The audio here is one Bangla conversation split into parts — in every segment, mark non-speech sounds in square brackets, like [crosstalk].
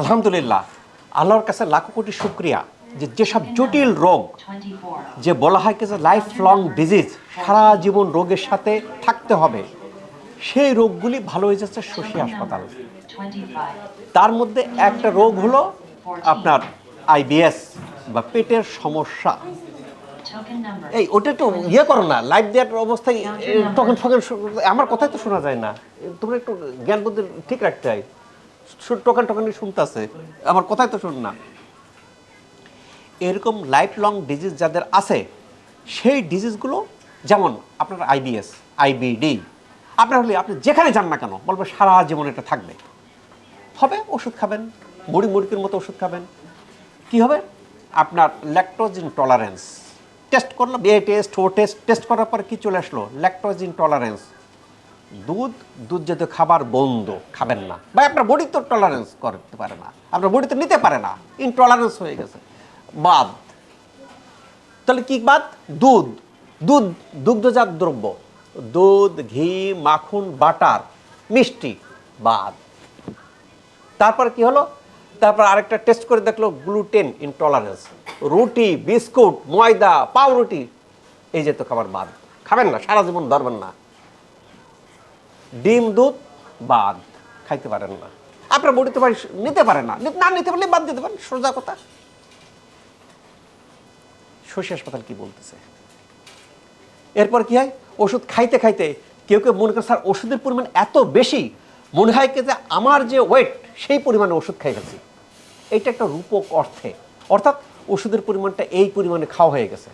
আলহামদুলিল্লাহ, আল্লাহর কাছে লাখো কোটি শুক্রিয়া যে যেসব জটিল রোগ, যে বলা হয় যে লাইফ লং ডিজিজ সারা জীবন রোগের সাথে থাকতে হবে, সেই রোগগুলি ভালো হয়ে যাচ্ছে শশী হাসপাতাল। তার মধ্যে একটা রোগ হলো আপনার আইবিএস বা পেটের সমস্যা। এই ওটা একটু ইয়ে করো না লাইভ দেওয়ার অবস্থায় তখন তখন আমার কথাই তো শোনা যায় না। তোমরা একটু জ্ঞান বুদ্ধি ঠিক রাখতে হয়। টোকান টোকানি শুনতেছে। আমার কথাই তো শুন না। এরকম লাইফ লং ডিজিজ যাদের আছে, সেই ডিজিজগুলো যেমন আপনার আইবিএস আইবিডি আপনার হলে আপনি যেখানে যান না কেন, বলবে সারা জীবন এটা থাকবে। হবে, ওষুধ খাবেন, মুড়ি মুড়কির মতো ওষুধ খাবেন। কি হবে? আপনার ল্যাকটোজ ইনটলারেন্স টেস্ট করল বিয়ে টেস্ট ও টেস্ট টেস্ট করার পর কি চলে আসলো? ল্যাকটোজ ইনটলারেন্স দুধ দুধ জাতীয় খাবার বন্ধ, খাবেন না। বা আপনার বডি তো টলারেন্স করতে পারে না। আপনার বডি তো নিতে পারে না। ইনটলারেন্স হয়ে গেছে। বাদ। তাহলে কি বাদ? দুধ। দুধ, দুগ্ধজাত দ্রব্য। দুধ, ঘি, মাখন, বাটার, মিষ্টি, বাদ। তারপর কি হলো? তারপর আরেকটা টেস্ট করে দেখল গ্লুটেন ইনটলারেন্স রুটি, বিস্কুট, ময়দা, পাউরুটি, এই যে তো খাবার বাদ। খাবেন না, সারা জীবন ধরবেন না। ডিম, দুধ, বাদ। খাইতে পারেন না। আপনার বডিতে পারি, নিতে পারে না। না নিতে পারলে বাদ দিতে পারেন, সোজা কথা। শশী হাসপাতাল কি বলতেছে? এরপর কি হয়? ওষুধ খাইতে খাইতে কেউ কেউ মনে করে, স্যার, ওষুধের পরিমাণ এত বেশি, মনে হয় যে আমার যে ওয়েট সেই পরিমাণে ওষুধ খাই গেছি এইটা একটা রূপক অর্থে। অর্থাৎ ওষুধের পরিমাণটা এই পরিমাণে খাওয়া হয়ে গেছে।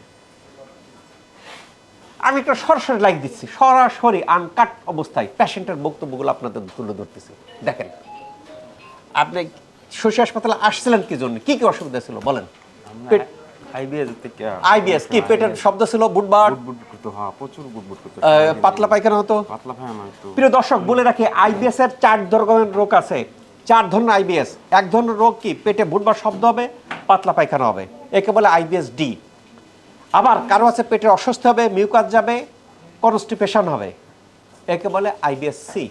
আমি একটা সরাসরি লাইক দিচ্ছি। সরাসরি আনকাট অবস্থায় পেশেন্টের বক্তব্যগুলো আপনাদের তুলে ধরতেছি। দেখেন আপনি শশী হাসপাতালে আসছিলেন কি জন্য? কি কি অসুবিধা ছিল? বলেন। পেট- আইবিএস থেকে আইবিএস কি? পেটের শব্দ ছিল? বুটবার বুটবুট করতে হ্যাঁ প্রচুর বুটবুট করতে। পাতলা পায়খানা হতো? পাতলা প্রিয় দর্শক বলে রাখি আইবিএস এর চার ধরনের রোগ আছে। চার ধরনের আইবিএস এক ধরনের রোগ কি? পেটে বুটবার শব্দ হবে পাতলা পায়খানা হবে। একে বলে আইবিএস ডি আবার কারও আছে পেটে অস্বস্তি হবে মিউকাস যাবে কনস্টিপেশন হবে। একে বলে আইবিএস সি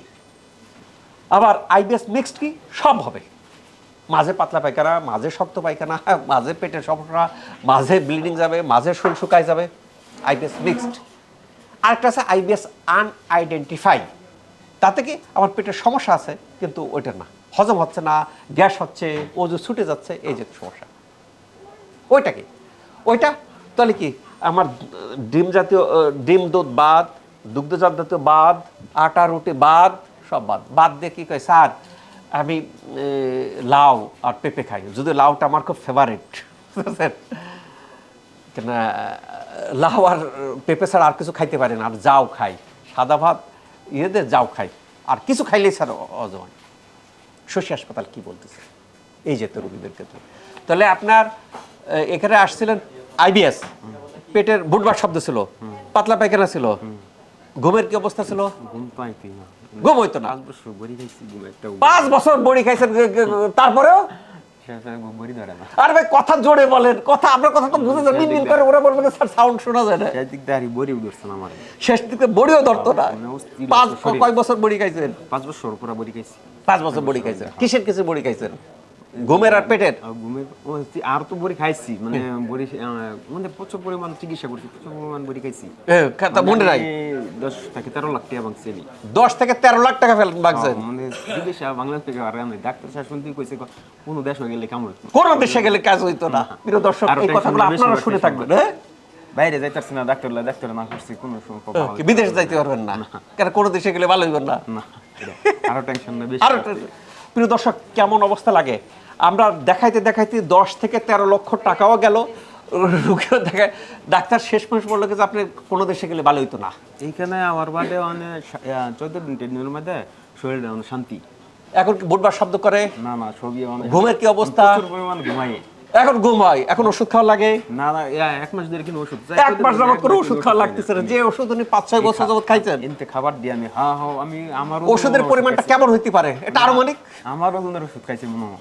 আবার আইবিএস মিক্সড কি? সব হবে। মাঝে পাতলা পায়খানা, মাঝে শক্ত পায়খানা, [laughs] মাঝে পেটের সমস্যা, মাঝে ব্লিডিং যাবে, মাঝে শুল শুকায় যাবে। আইবিএস মিক্সড আরেকটা আছে আইবিএস আনআইডেন্টিফাই তাতে কি? আমার পেটের সমস্যা আছে, কিন্তু ওইটা না। হজম হচ্ছে না, গ্যাস হচ্ছে ওজু ছুটে যাচ্ছে, এই যে সমস্যা। ওইটা কি? ওইটা তাহলে কি? আমার ডিম জাতীয় ডিম দুধ বাদ দুগ্ধজাত জাতীয় বাদ, আটা, রুটি বাদ, সব বাদ। বাদ দিয়ে কী কয়, স্যার, আমি লাউ আর পেঁপে খাই। যদি লাউটা আমার খুব ফেভারিট কেন লাউ আর পেঁপে ছাড়া আর কিছু খাইতে পারি না। আর যাও খাই। সাদা ভাত ইয়েদের যাও খাই। আর কিছু খাইলেই স্যার অজমান শশী হাসপাতাল কী বলতেছে? এই যে তো রোগীদের ক্ষেত্রে তাহলে আপনার এখানে আসছিলেন আইবিএস পেটের বুটবার শব্দ ছিল পাতলা পায়খানা ছিল ঘুমের কি অবস্থা ছিল? ঘুম হইতো না। পাঁচ বছর বড়ি খাইছি ঘুম একটা পাঁচ বছর বড়ি খাইছেন তারপরেও? শেষ আর ভাই কথা জোরে বলেন কথা আপনার কথা তো বুঝে মিন করে ওরা বলবেন স্যার সাউন্ড শোনা যায় না। সেই দিক দিয়ে আরই বড়ি উঠছে না আমার। শেষ দিকে বড়িও ধরতো না। মানে পাঁচ কয় বছর বড়ি খাইছেন। পাঁচ বছর পুরা বড়ি খাইছি। পাঁচ বছর বড়ি খাইছেন। কিসের কিসের বড়ি খাইছেন? ঘুমের আর পেটের? আর ঘুমের আর তো বড়ি খাইছি মানে বড়ি মানে প্রচুর পরিমাণ চিকিৎসা করছি প্রচুর পরিমাণ বড়ি খাইছি। মনে দশ থেকে তেরো লাখ টাকা ভাঙছি আমি দশ থেকে তেরো লাখ টাকা ফেল বাগছেন মানে বিদেশে বাংলাদেশ থেকে আর আমি ডাক্তার সাহেব শুনতেই কইছে কোনো দেশ হয়ে গেলে কামড় কোন দেশে গেলে কাজ হইতো না। প্রিয় দর্শক এই কথাগুলো আপনারা শুনে থাকবেন হ্যাঁ? বাইরে যাইতারছি না ডাক্তার ডাক্তার না করছি কোনো সময় বিদেশে যাইতে পারবেন না? কেন কোনো দেশে গেলে ভালো হইবেন না? আরও টেনশন না বেশি প্রিয় দর্শক কেমন অবস্থা লাগে? আমরা দেখাইতে দেখাইতে দশ থেকে তেরো লক্ষ টাকাও গেল। রুগীও দেখায়। ডাক্তার শেষ মাস বলল যে আপনি কোনো দেশে গেলে ভালো হইতো না? এইখানে আমার বাদে মানে চোদ্দ দিন দিনের মধ্যে শরীরে অনেক শান্তি। এখন কি বুধবার শব্দ করে? না না ছবি অনেক ঘুমের কি অবস্থা? প্রচুর পরিমাণ ঘুমাই। এখন ঘুম হয় এখন ওষুধ খাওয়া লাগে। না না এক মাস ধরে কিনো ওষুধ এক মাস যাবত করে ওষুধ খাওয়া লাগতেছে না। যে ওষুধ উনি পাঁচ ছয় বছর যাবত খাইছেন। এনতে খাবার দিয়ে আমি হ্যাঁ হ্যাঁ আমি আমার ওষুধের পরিমাণটা কেমন হইতে পারে? এটা আনুমানিক? আমার ওজনের ওষুধ খাইছি মনে হয়।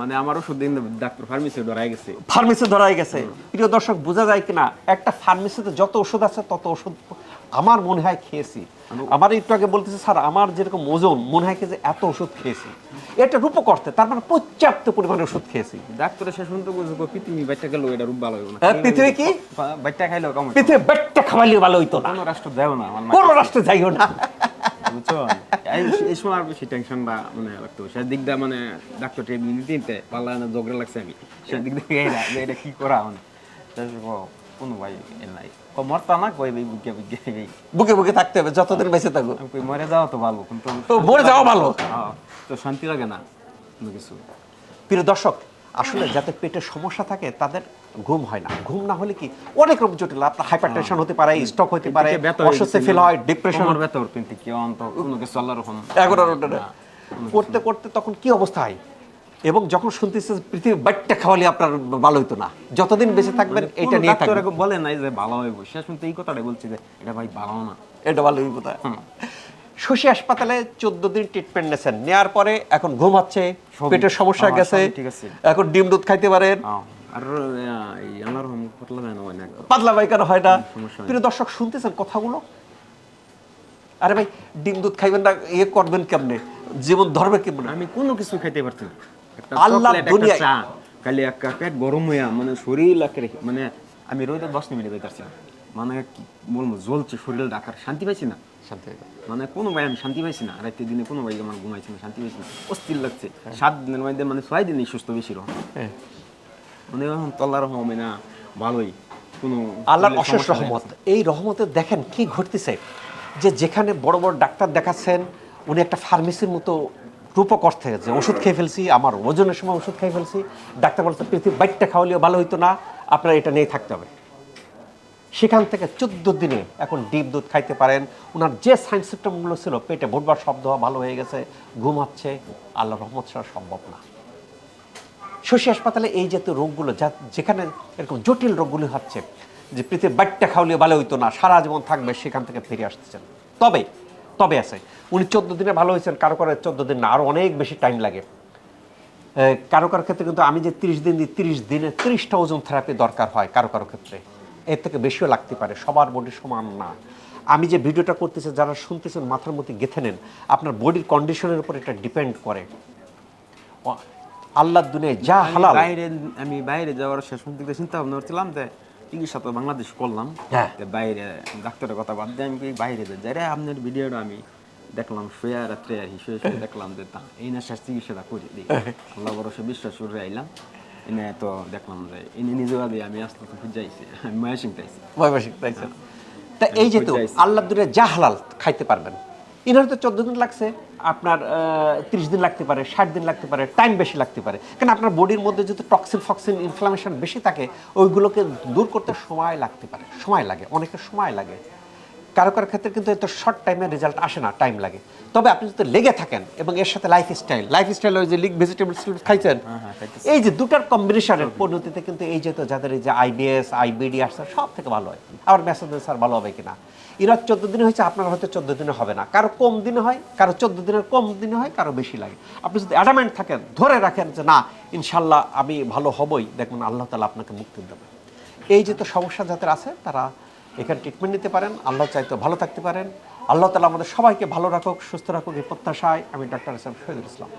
মানে আমার ওষুধ দিন ডাক্তার ফার্মেসি ডরাই গেছে। ফার্মেসি ধরাই গেছে। প্রিয় দর্শক বোঝা যায় কিনা একটা ফার্মেসিতে যত ওষুধ আছে তত ওষুধ আমার মনে হয় খেয়েছি। আমার একটু আগে বলতেছে স্যার আমার যেরকম ওজন মনে হয় যে এত ওষুধ খেয়েছি। এটা রূপ করতে তার মানে পর্যাপ্ত পরিমাণে ওষুধ খেয়েছি। ডাক্তারের শেষ পর্যন্ত বলছে পৃথিবী বাচ্চা গেল এটা রূপ ভালো না। হ্যাঁ, পৃথিবী কি? বাচ্চা খাইলেও কম পৃথিবী বেটটা খাওয়াইলে ভালো হইতো না। কোনো রাষ্ট্র দেও না কোনো রাষ্ট্রে যাইও না। বুঝছ? এই- সময় আর বেশি টেনশনটা মানে লাগতো। দিয়ে মানে ডাক্তার ট্রিটমেন্ট নিতে পাল্লা না জগড়া লাগছে আমি। দিয়ে এটা কি করা মানে? কোনো ভাই নাই। ও মরতা না কই ভাই বুকে বুকে বুকে বুকে থাকতে হবে যতদিন বেঁচে থাকো। কই মরে যাওয়া তো ভালো কিন্তু তো মরে যাওয়া ভালো। হ্যাঁ, তো শান্তি লাগে না কোনো কিছু। প্রিয় দর্শক আসলে যাতে পেটের সমস্যা থাকে তাদের ঘুম হয় না। ঘুম না হলে কি অনেক রকম জটিল আপনার হাইপার টেনশন হতে পারে স্ট্রোক হতে পারে হয়ে গেছে, ফিল হয় ডিপ্রেশন ব্যথা কিন্তু কি অন্ত কোনো কিছু আল্লাহর এখন না। করতে করতে তখন কি অবস্থা হয়? এবং যখন শুনতেছে পৃথিবী বাট্টা খাওয়ালে আপনার ভালো হইতো না। যতদিন বেঁচে থাকবেন এটা নিয়ে থাকবেন। ডাক্তার বলে নাই যে ভালো হইব শেষ পর্যন্ত এই কথাটাই বলছি যে এটা ভাই ভালো না। এটা ভালো হইব না। শশী হাসপাতালে চোদ্দ দিন ট্রিটমেন্ট নিয়েছেন। নেওয়ার পরে এখন ঘুম হচ্ছে পেটের সমস্যা গেছে। এখন ডিম দুধ খাইতে পারেন। পাতলা হয়। পায়খানা হয় না। প্রিয় দর্শক শুনতেছেন কথাগুলো? আরে ভাই ডিম দুধ খাইবেন না ইয়ে করবেন কেমনে? জীবন ধরবে কেমনে? আমি কোনো কিছু খাইতে পারছি না একটা খালি পেট গরম হইয়া মানে শরীর মানে আমি দশ মিনিট যাইতেছি। না মানে কি বলব জ্বলছে শরীর ডাকার শান্তি পাইছি না। শান্তি মানে কোনো ভাই আমি শান্তি পাইছি না। রাতে দিনে কোনো ভাই আমার ঘুমাইছি না শান্তি পাইছি না। অস্থির লাগছে। সাত দিনের মধ্যে মানে ছয় দিনই সুস্থ বেশি হ্যাঁ। মানে এখন তল্লার না ভালোই। কোনো আল্লাহর অশেষ রহমত। এই রহমতে দেখেন কি ঘটতেছে? যে যেখানে বড় বড় ডাক্তার দেখাচ্ছেন উনি একটা ফার্মেসির মতো রূপক অর্থে যে ওষুধ খেয়ে ফেলছি, আমার ওজনের সময় ওষুধ খেয়ে ফেলছি, ডাক্তার বলছে, পৃথিবী বাইকটা খাওয়ালেও ভালো হইতো না, আপনার এটা নিয়ে থাকতে হবে। সেখান থেকে চোদ্দ দিনে এখন ডিপ দুধ খাইতে পারেন। ওনার যে সাইন সিস্টেমগুলো ছিল, পেটে ভোটবার শব্দ হওয়া ভালো হয়ে গেছে ঘুমাচ্ছে আল্লাহ রহমত ছাড়া সম্ভব না। শশী হাসপাতালে এই জাতীয় রোগগুলো, যা যেখানে এরকম জটিল রোগগুলি হচ্ছে, যে পৃথিবী বাট্টা খাওয়ালে ভালো হইতো না, সারা জীবন থাকবে, সেখান থেকে ফিরে আসতেছেন। তবে তবে আছে। উনি চোদ্দ দিনে ভালো হয়েছেন কারও কারও চোদ্দ দিন না আরও অনেক বেশি টাইম লাগে। কারও কারও ক্ষেত্রে কিন্তু আমি যে তিরিশ দিন দিই তিরিশ দিনে তিরিশটা ওজন থেরাপি দরকার হয় কারও কারও ক্ষেত্রে। এর থেকে বেশিও লাগতে পারে সবার বডি সমান না। আমি যে ভিডিওটা করতেছি যারা শুনতেছেন মাথার মধ্যে গেথে নেন আপনার বডির কন্ডিশনের উপর এটা ডিপেন্ড করে। আল্লাহর দুনিয়ায় যা হালাল। বাইরে আমি বাইরে যাওয়ার শেষ পর্যন্ত চিন্তা ভাবনা করছিলাম যে চিকিৎসা তো বাংলাদেশ করলাম। হ্যাঁ। বাইরে ডাক্তারের কথা বাদ দিয়ে আমি বাইরে যাই। রে, আপনার ভিডিওটা আমি দেখলাম শুয়ে রাত্রে আর শুয়ে শুয়ে দেখলাম যে তা এই না শেষ চিকিৎসাটা করি দিই আল্লাহ ভরসে বিশ্বাস করে আইলাম। এনে তো দেখলাম যে এনে নিজে দিয়ে আমি আসতে তো যাইছি। আমি মায়া শিখতেছি বৈবাসিক তাইছেন তা এই যেহেতু। আল্লাহ দূরে যা হালাল খাইতে পারবেন। ইনার তো চোদ্দ দিন লাগছে, আপনার ত্রিশ দিন লাগতে পারে, ষাট দিন লাগতে পারে টাইম বেশি লাগতে পারে। কারণ আপনার বডির মধ্যে যদি টক্সিন ফক্সিন ইনফ্লামেশন বেশি থাকে, ওইগুলোকে দূর করতে সময় লাগতে পারে, সময় লাগে অনেকের সময় লাগে। কারও কারও ক্ষেত্রে কিন্তু এত শর্ট টাইমে রেজাল্ট আসে না টাইম লাগে। তবে আপনি যদি লেগে থাকেন এবং এর সাথে লাইফ স্টাইল লাইফ স্টাইল ওই যে লিগ ভেজিটেবল খাইছেন হ্যাঁ, এই যে দুটার কম্বিনেশনের পদ্ধতিতে কিন্তু এই যেহেতু যাদের এই যে আইবিএস আইবিডি আসছে সব থেকে ভালো হয়। আবার মেসেজ স্যার ভালো হবে কিনা? এরা চোদ্দ দিনে হয়েছে আপনার হয়তো চোদ্দ দিনে হবে না। কারও কম দিনে হয় কারও চোদ্দ দিনের কম দিনে হয় কারও বেশি লাগে। আপনি যদি অ্যাডামেন্ট থাকেন ধরে রাখেন যে না ইনশাল্লাহ আমি ভালো হবই দেখবেন আল্লাহ তালা আপনাকে মুক্তি দেবে। এই যে তো সমস্যা যাদের আছে তারা এখানে ট্রিটমেন্ট নিতে পারেন আল্লাহ চাইতে ভালো থাকতে পারেন। আল্লাহ তালা আমাদের সবাইকে ভালো রাখুক, সুস্থ রাখুক এই প্রত্যাশায় আমি ডক্টর এস এম শহীদুল ইসলাম।